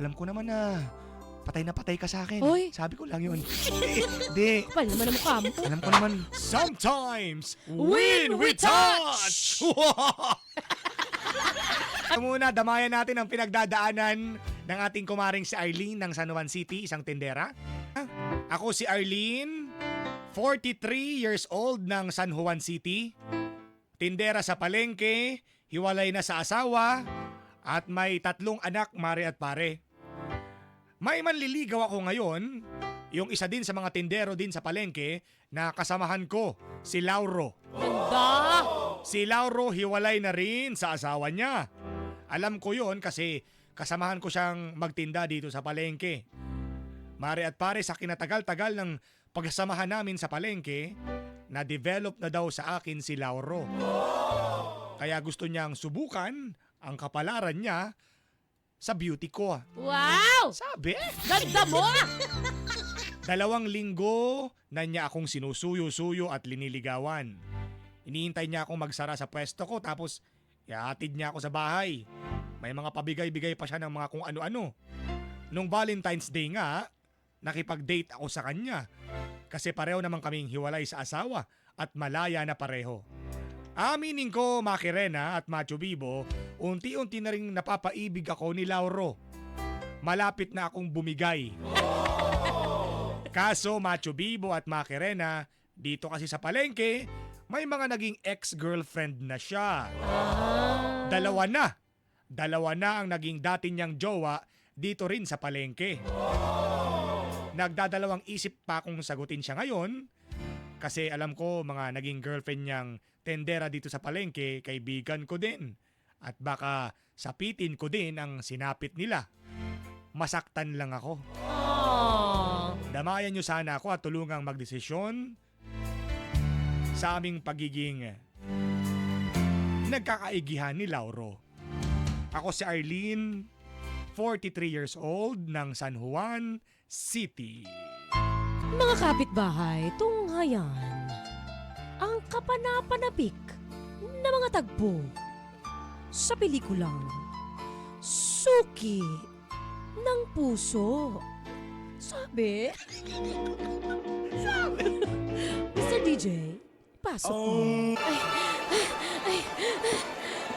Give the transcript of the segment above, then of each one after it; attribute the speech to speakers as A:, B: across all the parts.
A: Alam ko naman na patay na patay ka sa akin.
B: Hoy.
A: Sabi ko lang yun. Hindi.
B: Kapal naman ang mukha mo.
A: Alam ko naman. Sometimes,
B: win we touch!
A: Ito muna, damayan natin ang pinagdadaanan ng ating kumaring si Arlene ng San Juan City, isang tendera. Ah, Ako si Arlene, 43 years old ng San Juan City. Tindera sa palengke, hiwalay na sa asawa, at may tatlong anak, mare at pare. May manliligaw ako ngayon, yung isa din sa mga tindero din sa palengke na kasamahan ko, si Lauro.
B: Ganda!
A: Si Lauro hiwalay na rin sa asawa niya. Alam ko yon kasi kasamahan ko siyang magtinda dito sa palengke. Mare at pare sa kinatagal-tagal ng pagsamahan namin sa palengke, na-develop na daw sa akin si Lauro. Kaya gusto niyang subukan ang kapalaran niya sa beauty ko.
B: Wow!
A: Sabi,
B: Ganda mo!
A: dalawang linggo na niya akong sinusuyo-suyo at liniligawan. Iniintay niya akong magsara sa pwesto ko tapos ihatid niya ako sa bahay. May mga pabigay-bigay pa siya ng mga kung ano-ano. Nung Valentine's Day nga, nakipag-date ako sa kanya. Kasi pareho naman kaming hiwalay sa asawa at malaya na pareho. Aminin ko, Makirena at Macho Bibo, unti-unti na rin napapaibig ako ni Lauro. Malapit na akong bumigay. Kaso Macho Bibo at Makirena, dito kasi sa palengke, may mga naging ex-girlfriend na siya.
B: Ah.
A: Dalawa na. Dalawa na ang naging dati niyang jowa dito rin sa palengke. Nagdadalawang isip pa kung sagutin siya ngayon kasi alam ko mga naging girlfriend niyang tendera dito sa palengke, kaibigan ko din. At baka sapitin ko din ang sinapit nila. Masaktan lang ako.
B: Ah.
A: Damayan niyo sana ako at tulungang magdesisyon sa aming pagiging nagkakaigihan ni Lauro. Ako si Arlene, 43 years old ng San Juan City.
B: Mga kapitbahay, tunghayan. Ang kapanapanabik na mga tagpo sa pelikulang Suki ng Puso. Sabi? Sabi? Mr. DJ, pasok mo. Ay, ay,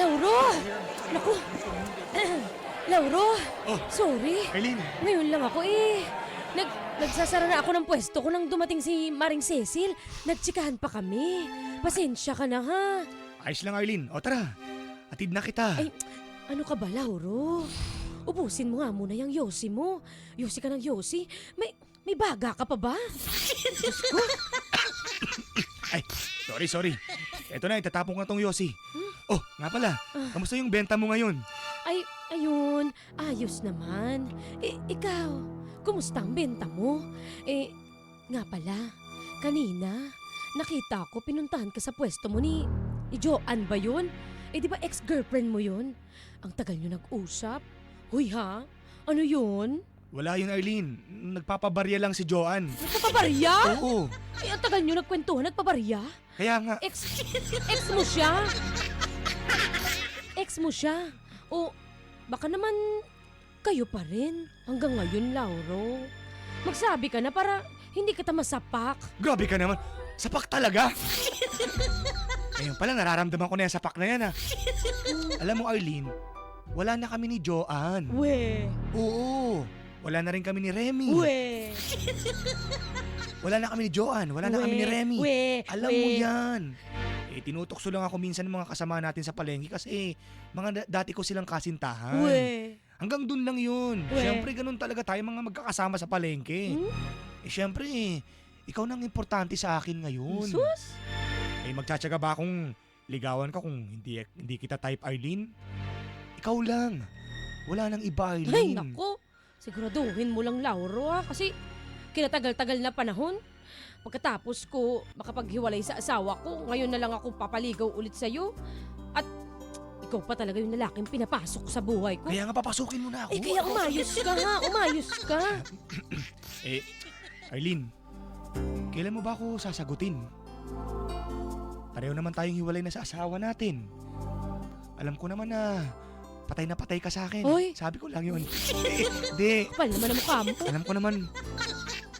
B: Lauro! Naku! Lauro!
A: Oh.
B: Sorry.
A: Arlene,
B: Ngayon lang ako eh. Nag, nagsasara na ako ng pwesto ko nang dumating si Maring Cecil. Nagtsikahan pa kami. Pasensya ka na ha.
A: ayos lang Arlene. O tara, atid na kita.
B: Ay, ano ka ba, Lauro? Ubusin mo nga muna yung yosi mo. Yosi ka ng yosi. May, may baga ka pa ba? Diyos ko.
A: Ay, sorry, sorry. Eto na, itatapon ko na tong Yossi. Oh, nga pala, kamusta yung benta mo ngayon?
B: Ay, ayun. Ayos naman. Eh, ikaw, kumusta ang benta mo? Eh, nga pala, kanina, nakita ko pinuntahan ka sa pwesto mo ni, ni Joanne ba yun? Eh, di ba ex-girlfriend mo yun? Ang tagal nyo nag-usap. Huy ha? Ano yun?
A: Wala yun Arlene, nagpapabarya lang si Joanne.
B: Nagpapabarya?
A: Oo,
B: Ay, ang tagal nyo nagkwentuhan, nagpabarya?
A: kaya nga.
B: Ex, ex mo siya? Ex mo siya? O baka naman kayo pa rin hanggang ngayon, Lauro. Magsabi ka na para hindi kita masapak.
A: Grabe ka naman. Sapak talaga. Ngayon pala nararamdaman ko na yung sapak na yan ah. Alam mo Arlene, wala na kami ni Joanne.
B: We,
A: Oo. Wala na rin kami ni Remy.
B: we,
A: Wala na kami ni Joanne. Wala na kami ni Remy.
B: We,
A: Alam
B: we.
A: mo yan. Eh, tinutokso lang ako minsan ng mga kasama natin sa palengke kasi mga da- dati ko silang kasintahan.
B: We.
A: Hanggang dun lang yun.
B: We.
A: Siyempre, ganun talaga tayo mga magkakasama sa palengke.
B: Hmm?
A: Eh, siyempre, ikaw nang importante sa akin ngayon.
B: Sus?
A: Eh, magtsatsaga ba akong ligawan ka kung hindi, hindi kita type Arlene? Ikaw lang. Wala nang iba,
B: Ay,
A: Arlene.
B: nako. Siguraduhin mo lang, Lauro, ha? Kasi kinatagal-tagal na panahon. Pagkatapos ko makapaghiwalay sa asawa ko, ngayon na lang ako papaligaw ulit sa'yo. At ikaw pa talaga yung lalaking pinapasok sa buhay ko.
A: Kaya nga papasukin mo na ako.
B: Eh, kaya umayos ka ha, umayos ka.
A: Eh, Arlene, kailan mo ba ako sasagutin? Pareho naman tayong hiwalay na sa asawa natin. Alam ko naman na patay na patay ka sa akin.
B: Hoy.
A: Sabi ko lang yun. Hindi.
B: Kapal naman ang mukha mo.
A: Alam ko naman,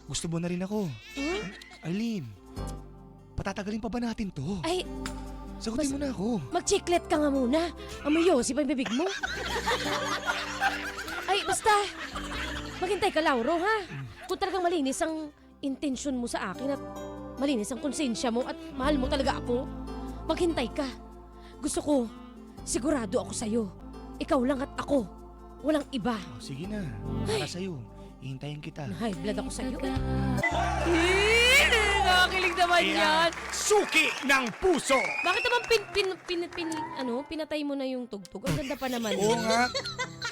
A: gusto mo na rin ako.
B: Huh?
A: Arlene, patatagalin pa ba natin to?
B: Ay,
A: Sagutin mo na ako.
B: Mag-chiclet ka nga muna. Amoy yosi pa yung bibig mo. Ay, basta. Maghintay ka, Lauro, ha? Kung talagang malinis ang intensyon mo sa akin at malinis ang konsensya mo at mahal mo talaga ako, maghintay ka. Gusto ko, sigurado ako sa'yo. Ikaw lang at ako. Walang iba.
A: Oh, sige na, para sa'yo. Ihintayin kita.
B: Na-high blood ako sa'yo. Eh, nakakilig naman yan.
A: Suki ng puso!
B: Bakit naman pin, pin, pin, pin, ano, pinatay mo na yung tugtog? Ang ganda pa naman.
A: Oo nga.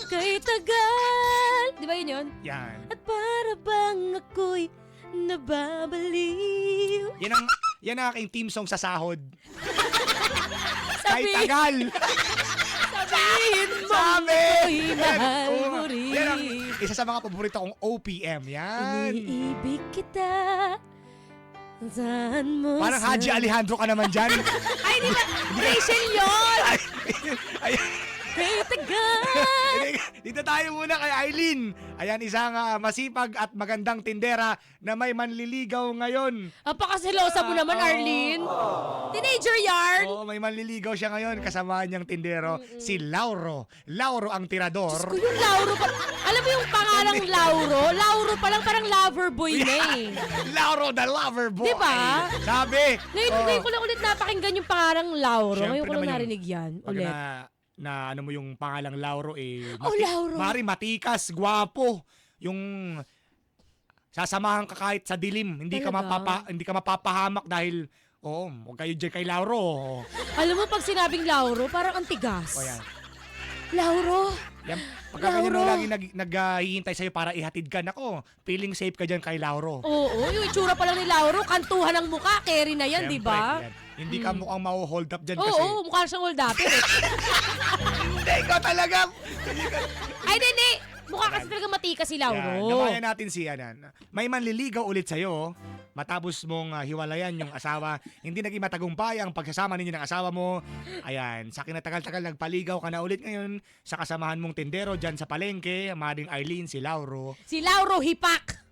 B: Kay tagal. Di ba yun yun?
A: Yan.
B: At para bang ako'y nababaliw.
A: Yan ang, yan ang aking team song sa sahod. Kahit
B: Sabi,
A: tagal!
B: sabihin mo
A: Sabi!
B: ako'y mahal mo
A: nga. Yan ang
B: rin.
A: isa sa mga paborito kong OPM. Yan.
B: Iniibig kita. Saan mo
A: Parang Haji Alejandro ka naman dyan.
B: Ay, di ba? Rachel yun!
A: Ay, ay,
B: Kay tagal.
A: Dito tayo muna kay Eileen. Ayan, isang ah, masipag at magandang tindera na may manliligaw ngayon.
B: Apakasilosa mo naman,
A: Oo.
B: Arlene. Teenager yarn.
A: Oo, may manliligaw siya ngayon. Kasama niyang tindero, si Lauro. Lauro ang tirador.
B: Diyos ko, yung Lauro pa. Alam mo yung pangalang Lauro? Lauro pa lang parang lover boy na eh.
A: Lauro the lover boy.
B: Diba?
A: Sabi.
B: Ngayon,
A: oh,
B: ngayon ko lang ulit napakinggan yung pangalang Lauro.
A: Siyempre
B: Ngayon ko lang
A: naman yung-
B: narinig yan
A: Pag
B: ulit.
A: na, na ano mo yung pangalang Lauro eh.
B: Oh, Lauro.
A: Mari matikas, gwapo. Yung sasamahan ka kahit sa dilim. Hindi ka
B: Talaga?
A: mapapa hindi ka mapapahamak dahil Oo, huwag kayo dyan kay Lauro. O
B: Alam mo, pag sinabing Lauro, parang ang tigas.
A: yan.
B: Lauro!
A: Yan. Pagka ganyan
B: Lauro.
A: mo lagi nag, naghihintay sa'yo para ihatid ka, nako, feeling safe ka dyan kay Lauro.
B: Oo, yung itsura pa lang ni Lauro, kantuhan ng muka, carry na yan, di
A: Siyempre,
B: ba?
A: yan. Hindi ka
B: Mm.
A: mukhang mau-hold up dyan
B: Oo,
A: kasi.
B: oo, mukha siyang hold up. eh.
A: Hindi, ikaw talaga.
B: Ay, hindi, Mukha kasi talaga matika si
A: Yan,
B: Lauro.
A: Damayan natin si Anan. May manliligaw ulit sa'yo. Matapos mong ah, hiwalayan yung asawa, hindi naging matagumpay ang pagsasama ninyo ng asawa mo. Ayan, sa kinatagal-tagal nagpaligaw ka na ulit ngayon sa kasamahan mong tindero dyan sa palengke, Mading Arlene, si Lauro.
B: Si Lauro Hipak.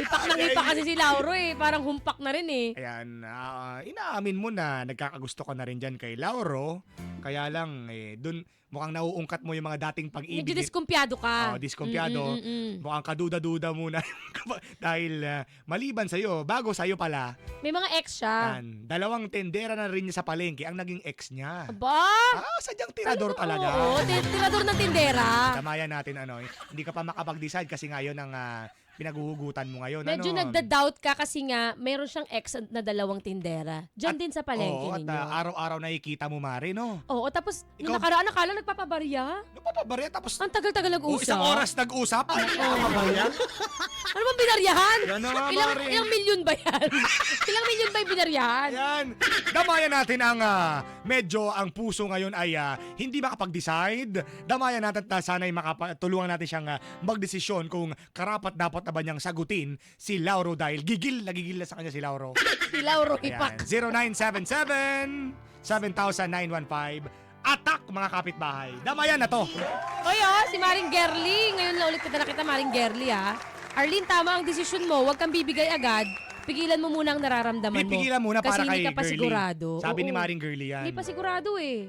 B: Hipak ng hipak kasi si Lauro eh. Parang humpak na rin eh.
A: Ayan, ah, inaamin mo na nagkakagusto ka na rin dyan kay Lauro. Kaya lang, eh, dun mukhang nauungkat mo yung mga dating pag-ibig.
B: Medyo diskumpiyado ka.
A: Oh, diskumpiyado.
B: Mm, mm, mm, mm.
A: Mukhang kaduda-duda muna. Dahil ah, maliban sa'yo, bago sa'yo pala,
B: May mga ex siya.
A: yan, dalawang tendera na rin niya sa palengke ang naging ex niya.
B: Aba!
A: Ah, sadyang tirador talaga.
B: Oo, ti- tirador ng tindera.
A: Tamayan natin ano, hindi ka pa makapag-decide kasi ngayon ang ah, pinaguhugutan mo ngayon.
B: Medyo
A: ano?
B: nagda-doubt ka kasi nga, meron siyang ex na dalawang tindera. Diyan din sa palengke
A: at
B: ninyo.
A: ah, araw-araw nakikita mo, Mare, no?
B: Oo, tapos
A: Ikaw-
B: nung nakaraan akala nagpapabarya.
A: Napapabarya, tapos
B: Ang tagal-tagal
A: oh,
B: nag-usap.
A: isang oras nag-usap. Ay, napapabarya.
B: Ano bang binaryahan?
A: Yan na nga,
B: Ilang, ilang milyon ba yan? ilang milyon ba yung binaryahan?
A: Ayan. Damayan natin ang ah, medyo ang puso ngayon ay ah, hindi makapag-decide. Damayan natin na sana'y makapa- tulungan natin siyang ah, magdesisyon kung karapat dapat ba niyang sagutin si Lauro dahil gigil na gigil na sa kanya si Lauro.
B: Si Lauro. Hipak.
A: 0977 7915 Atak mga kapitbahay. Damayan na to.
B: Oy, oh, si Maring Gerly. Ngayon na ulit kita nakita, Maring Gerly, ha? Arlene, tama ang desisyon mo. Huwag kang bibigay agad. Pigilan mo muna ang nararamdaman mo.
A: Pipigilan muna
B: Kasi
A: para
B: hindi
A: kay
B: ka pa
A: Girlie.
B: sigurado.
A: Sabi ni
B: Oo.
A: Maring Girlie yan.
B: Hindi pa sigurado eh.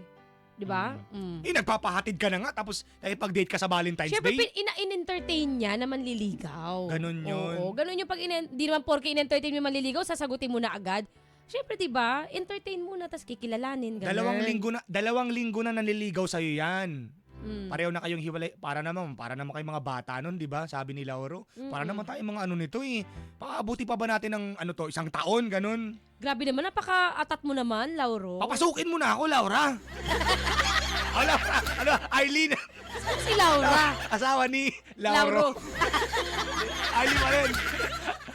B: Di ba? Mm.
A: Eh, nagpapahatid ka na nga tapos nakipag-date ka sa Valentine's
B: Siyempre,
A: Day.
B: pin- ina- in-entertain niya na manliligaw.
A: Ganun yun.
B: Oo, ganun yung pag in- di naman porke in-entertain mo manliligaw, sasagutin mo na agad. Siyempre, di ba? Entertain muna, tapos kikilalanin. Ganun.
A: Dalawang linggo na dalawang linggo na nanliligaw sa yan.
B: Mm.
A: Pareho na kayong hiwalay. Para naman, para naman kayong mga bata nun, 'di ba? Sabi ni Lauro. Para
B: Mm-mm.
A: naman tayo mga ano nito eh. Paabuti pa ba natin ng ano to, isang taon ganun?
B: Grabe naman, napaka-atat mo naman, Lauro.
A: Papasukin mo na ako, Laura. oh, Laura. Ano, Eileen,
B: si Laura.
A: asawa ni Lauro.
B: Lauro.
A: Eileen pa rin.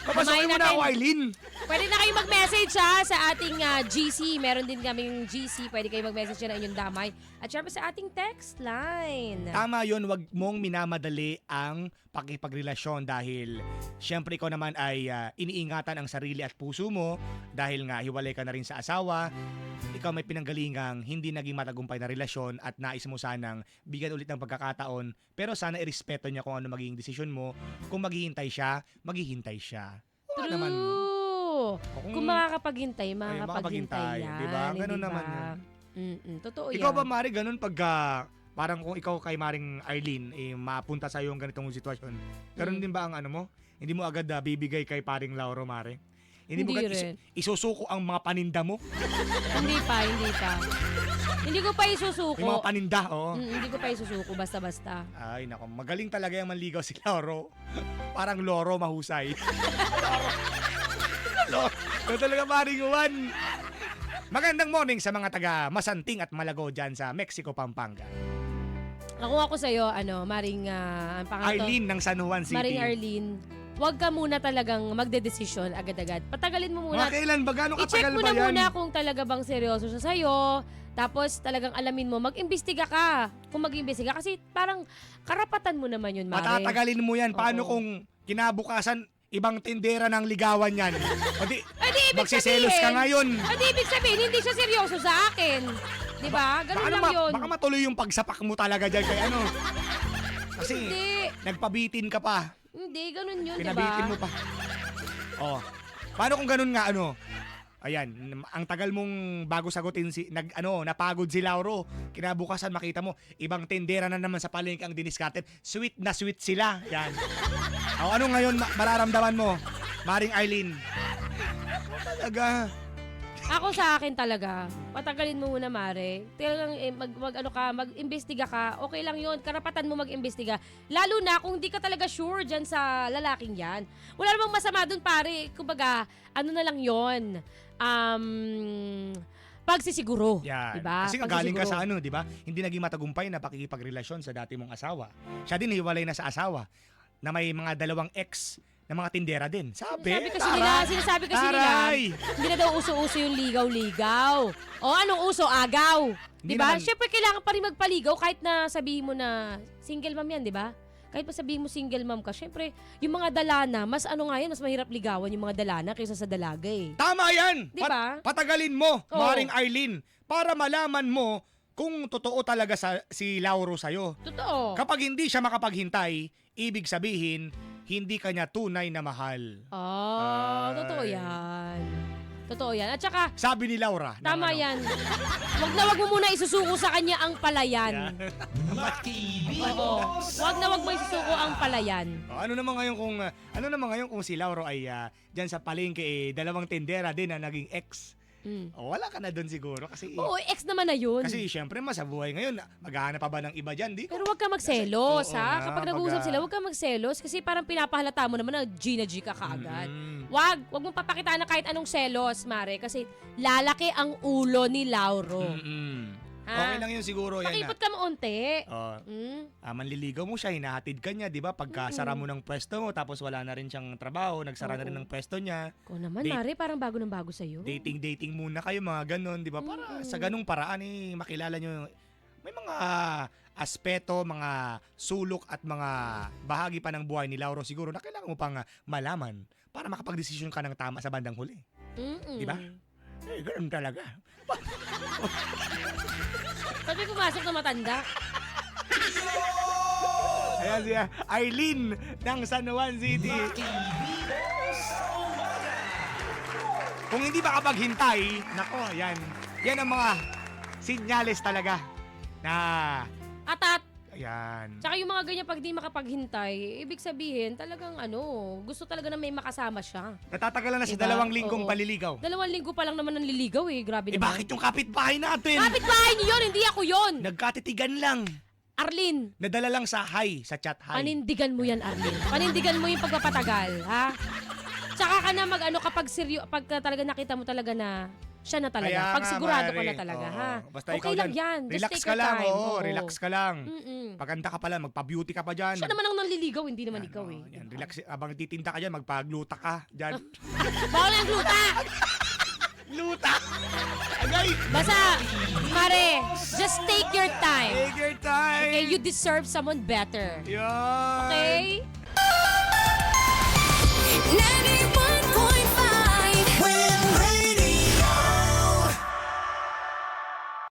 A: Papasukin mo na ako, Eileen.
B: Pwede na kayo mag-message ha sa ating ah, GC. Meron din kaming GC. Pwede kayo mag-message na inyong damay. At syempre sa ating text line.
A: Tama yon wag mong minamadali ang pakipagrelasyon dahil syempre ikaw naman ay ah, iniingatan ang sarili at puso mo dahil nga hiwalay ka na rin sa asawa. Ikaw may pinanggalingang hindi naging matagumpay na relasyon at nais mo sanang bigyan ulit ng pagkakataon pero sana irespeto niya kung ano magiging desisyon mo. Kung maghihintay siya, maghihintay siya.
B: True.
A: naman. O
B: Kung makakapaghintay,
A: Ay,
B: makakapaghintay
A: makakapaghintay,
B: yan.
A: di ba? Ganun naman yun.
B: Mm-mm, totoo
A: Ikaw
B: yan.
A: ba, Mari, ganun pagka parang kung ikaw kay Maring Arlene, eh, mapunta sa yung ganitong sitwasyon. Ganun
B: Mm.
A: din ba ang ano mo? Hindi mo agad ah, bibigay kay paring Lauro, Mare? Hindi, mo
B: Hindi
A: agad is-
B: rin.
A: isusuko ang mga paninda mo?
B: Hindi pa, hindi pa. Hindi ko pa isusuko.
A: Yung mga paninda, oo.
B: Mm, hindi ko pa isusuko, basta-basta.
A: Ay, nako. Magaling talaga yung manligaw si Lauro. Parang loro mahusay. loro. Loro. Ito talaga paring Juan. Magandang morning sa mga taga Masanting at Malago dyan sa Mexico, Pampanga.
B: Ako ako sa'yo, ano, Maring, ah, ang pangalan to?
A: Arlene ng San Juan City.
B: Maring Arlene, huwag ka muna talagang magdedesisyon agad-agad. Patagalin mo muna.
A: Kailan ba? Gano'ng
B: I-check
A: katagal
B: mo
A: ba
B: na
A: yan?
B: muna kung talaga bang seryoso siya sa'yo. Tapos talagang alamin mo, mag-imbestiga ka. Kung mag-imbestiga. Kasi parang karapatan mo naman yun, Mare.
A: Patatagalin mo yan. Paano
B: Oo.
A: kung kinabukasan, ibang tindera ng ligawan yan? O di,
B: Eh di ibig
A: magsiselos ka
B: sabihin,
A: ngayon.
B: eh di ibig sabihin, hindi siya seryoso sa akin. Di ba? Ganun
A: Baka,
B: lang
A: ma-
B: yun.
A: baka matuloy yung pagsapak mo talaga dyan kay ano. Kasi
B: Hindi.
A: nagpabitin ka pa.
B: Hindi, ganun yun, di ba?
A: Pinabitin mo pa. Oh. Paano kung ganun nga ano? Ayan, ang tagal mong bago sagutin si nag ano, napagod si Lauro. Kinabukasan makita mo, ibang tendera na naman sa palengke ang diniskatin. Sweet na sweet sila. Yan. o ano ngayon ma- mararamdaman mo? Maring Eileen. Talaga.
B: Ako sa akin talaga, patagalin mo muna, Mare. Talagang eh, mag, mag, ano ka, mag-imbestiga ka, okay lang yun. Karapatan mo mag-imbestiga. Lalo na kung di ka talaga sure dyan sa lalaking yan. Wala namang masama dun, pare. Kumbaga, ano na lang yon Um, pagsisiguro.
A: Yan.
B: Diba?
A: Kasi galing ka
B: Pagsisiguro.
A: sa ano, di ba? Hindi naging matagumpay na pakikipagrelasyon sa dati mong asawa. Siya din hiwalay na sa asawa na may mga dalawang ex na mga tindera din. Sabi,
B: Sinasabi kasi nila, sinasabi kasi nila, hindi na daw uso-uso yung ligaw-ligaw. O anong uso? Agaw.
A: Hindi
B: Di ba?
A: naman-
B: Siyempre kailangan pa rin magpaligaw kahit na sabihin mo na single mom yan, di ba? Kahit pa sabihin mo single mom ka, syempre, yung mga dalana, mas ano nga yan, mas mahirap ligawan yung mga dalana kaysa sa dalaga eh.
A: Tama yan!
B: Di
A: Pat-
B: ba?
A: patagalin mo,
B: Oo.
A: Maring Eileen, para malaman mo kung totoo talaga sa, si Lauro sa'yo.
B: Totoo.
A: Kapag hindi siya makapaghintay, ibig sabihin, hindi kanya tunay na mahal.
B: Ah,
A: Ay.
B: totoo yan. Totoo yan. At saka,
A: Sabi ni Laura. ng
B: tama
A: ano,
B: yan. Wag na wag mo muna isusuko sa kanya ang palayan. Oo. Wag na wag mo isusuko ang palayan.
A: Oh, ano naman ngayon kung ano naman ngayon kung si Lauro ay uh, diyan sa palengke eh, dalawang tendera din na naging ex.
B: Mm.
A: Oh, wala ka na doon siguro kasi
B: Oo, ex naman na yun.
A: kasi syempre mas sa buhay ngayon maghahanap pa ba ng iba diyan, di?
B: Pero wag ka magselos,
A: Oo
B: ha?
A: nga,
B: Kapag nag-uusap
A: baga-
B: sila, wag ka magselos kasi parang pinapahalata mo naman na G na G ka kaagad.
A: Mm.
B: Wag, wag mong papakitaan na kahit anong selos, Mare, kasi lalaki ang ulo ni Lauro.
A: Mm-mm.
B: Ha?
A: Okay lang yun siguro yan.
B: Pakipot
A: Na,
B: ka maunti.
A: oh,
B: Mm.
A: ah, manliligaw mo siya, hinahatid ka niya, di ba? Pagka sara mo ng pwesto mo, tapos wala na rin siyang trabaho, nagsara na rin
B: Oo.
A: ng pwesto niya,
B: Ko naman,
A: Date-
B: Mare, parang bago ng bago sa'yo.
A: dating-dating muna kayo, mga ganon, di ba? Para
B: Mm.
A: sa ganung paraan, eh, makilala nyo, may mga aspeto, mga sulok at mga bahagi pa ng buhay ni Lauro siguro na kailangan mo pang ah, malaman para makapag-desisyon ka ng tama sa bandang huli.
B: Mm-mm.
A: Di ba? Eh, ganun talaga.
B: Pati pumasok na matanda.
A: Ayan siya, Eileen ng San Juan City. Kung hindi makapaghintay, nako, yan. Yan ang mga sinyales talaga na,
B: Atat.
A: Ayan.
B: Tsaka yung mga ganyan pag di makapaghintay, ibig sabihin talagang ano, gusto talaga na may makasama siya.
A: Natatagalan na sa
B: Diba?
A: dalawang linggong
B: Oo.
A: paliligaw.
B: Dalawang linggo pa lang naman ang liligaw eh. Grabe
A: Eh
B: naman.
A: bakit yung kapitbahay natin?
B: Kapit-bahay niyo yun, hindi ako yun.
A: Nagkatitigan lang.
B: Arlene,
A: Nadala lang sa hi, sa chat hi.
B: panindigan mo yan, Arlene. Panindigan mo yung pagpapatagal, ha? Tsaka ka na mag ano kapag seryo, pagka talaga nakita mo talaga na Siya na talaga.
A: Kaya
B: Pag
A: nga,
B: sigurado ka
A: Mare.
B: na talaga,
A: Oo.
B: ha?
A: Basta
B: okay
A: ikaw
B: lang
A: dyan,
B: yan. Just
A: Relax
B: take
A: ka
B: your
A: lang,
B: time.
A: oo, relax ka lang.
B: Mm-mm.
A: Paganda ka pala, magpa-beauty ka pa dyan.
B: Siya naman ang nanliligaw, hindi naman ikaw eh.
A: Yan, relax. Abang titinda ka dyan, magpagluta ka dyan.
B: Bawal ang gluta!
A: Luta! Agay!
B: Basta, Mare, just take your time.
A: Take your time!
B: Okay, you deserve someone better.
A: Yan!
B: Okay?